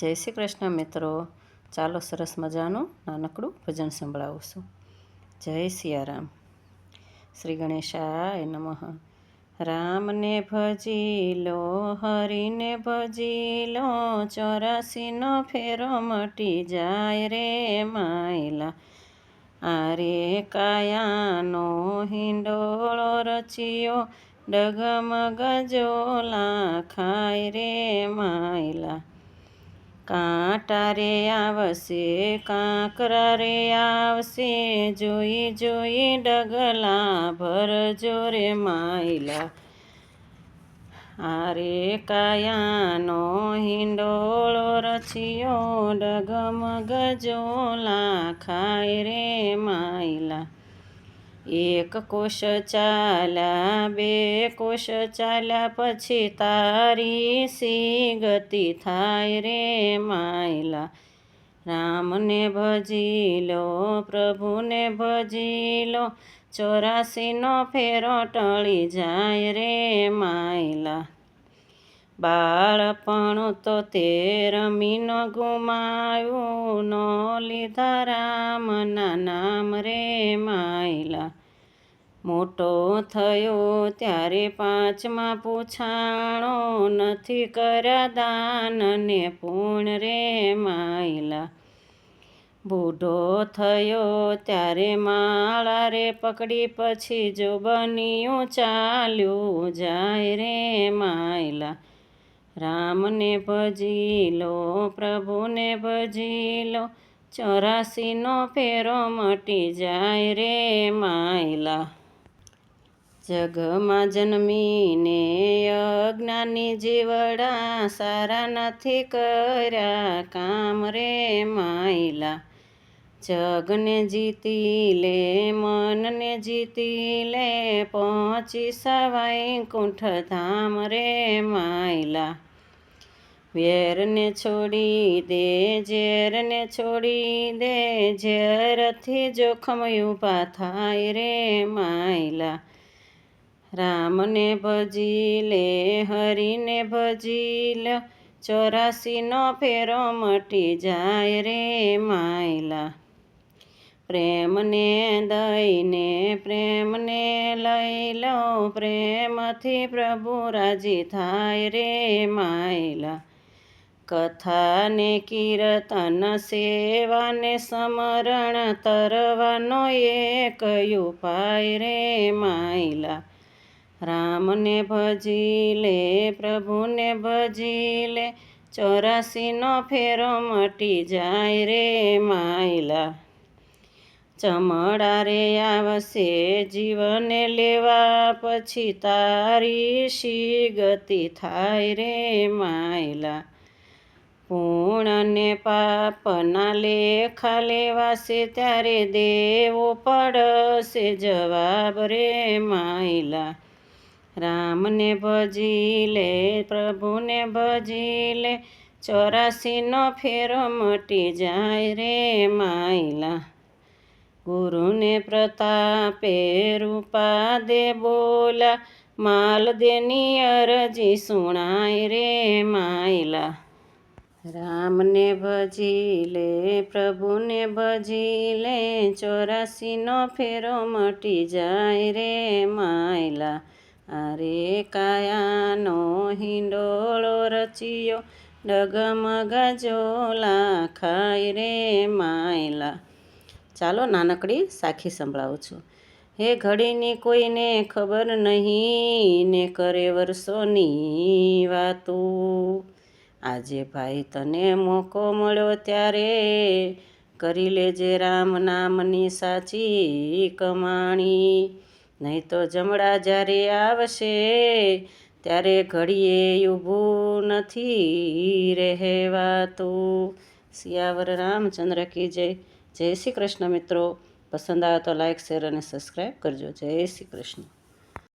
જય શ્રી કૃષ્ણ મિત્રો. ચાલો સરસ મજાનું નાનકડું ભજન સંભળાવું છું જય સિયારામ. શ્રી ગણેશાય નમઃ. રામને ભજી લો, હરિને ભજી લો, ચોરાસીનો ફેરો મટી જાય રે માયલા. આરે કાયાનો હિંડોળો રચ્યો, ડગમગ જોલા ખાય રે માયલા. કાંટા રે આવશે કાંકરા રે આવશે, જોઈ જોઈ ડગલા ભરજો રે માયલા. આરે કાયાનો હિંડોળો રચ્યો ડગમગ જોલા ખાય રે માયલા. એક કોષ ચાલા, બે કોષ ચાલ્યા પછી તારી સી ગતિ થાય રે માયલા. રામને ભજી લો, પ્રભુને ભજી લો, ચોરાસીનો ફેરો ટળી જાય રે માયલા. બાળપણું તો તે રમીનો ગુમાયું નો લીધા રામના નામ રે માયલા. મોટો થયો ત્યારે પાંચમાં પૂછાણો નથી કર્યા દાન ને પૂણ રે માયલા. બૂઢો થયો ત્યારે માળા રે પકડી પછી જો બન્યું ચાલ્યું જાય રે માયલા. રામને ભજી લો પ્રભુને ભજી લો ચોરાસીનો ફેરો મટી જાય રે માયલા. જગમાં જન્મીને અજ્ઞાની જીવડા સારા નથી કર્યા કામ રે માયલા. જગને જીતી લે, મનને જીતી લે, પહોંચી સવાઈ કુંઠ ધામ રે માયલા. વેરને છોડી દે, ઝેરને છોડી દે, ઝેરથી જોખમ ઊભા થાય રે માયલા. રામને ભજી લે, હરિને ભજી લે, ચોરાસીનો ફેરો મટી જાય રે માયલા. પ્રેમને દઈને પ્રેમને લઈ લો. પ્રેમથી પ્રભુ રાજી થાય રે માયલા. કથાને કીર્તન, સેવાને સમરણ તરવાનો એક ઉપાય રે માયલા. રામને ભજી લે, પ્રભુને ભજી લે. ચોરાસીનો ફેરો મટી જાય રે માયલા. ચમડા રે આવશે જીવને લેવા પછી તારી શી ગતિ થાય રે માયલા. પૂર્ણને પાપના લેખા લેવાશે ત્યારે દેવો પડશે જવાબ રે માયલા. રામને ભજી લે, પ્રભુને ભજી લે, ચોરાસીનો ફેરો મટી જાય રે માયલા. ગુરુને પ્રતાપે રૂપા દે બોલા માલ દેની અરજી સુણાય રે માયલા. રામને ભજી લે, પ્રભુને ભજી લે, ચોરાસીનો ફેરો મટી જાય રે માયલા. અરે કાયાનો હિંડોળો રચ્યો ડગમગ જોલા ખાય રે માયલા. ચાલો નાનકડી સાખી સંભળાવું છું. હે ઘડીની કોઈને ખબર નહીં ને કરે વર્ષોની વાતો. આજે ભાઈ તને મોકો મળ્યો ત્યારે કરી લેજે રામ નામની સાચી કમાણી. નહીં તો જમડા જ્યારે આવશે ત્યારે ઘડીએ ઊભું નથી રહેવાતું. સિયાવર રામચંદ્ર કી જય. જય શ્રી કૃષ્ણ મિત્રો. પસંદ આવે તો લાઈક શેર અને સબસ્ક્રાઈબ કરજો. જય શ્રી કૃષ્ણ.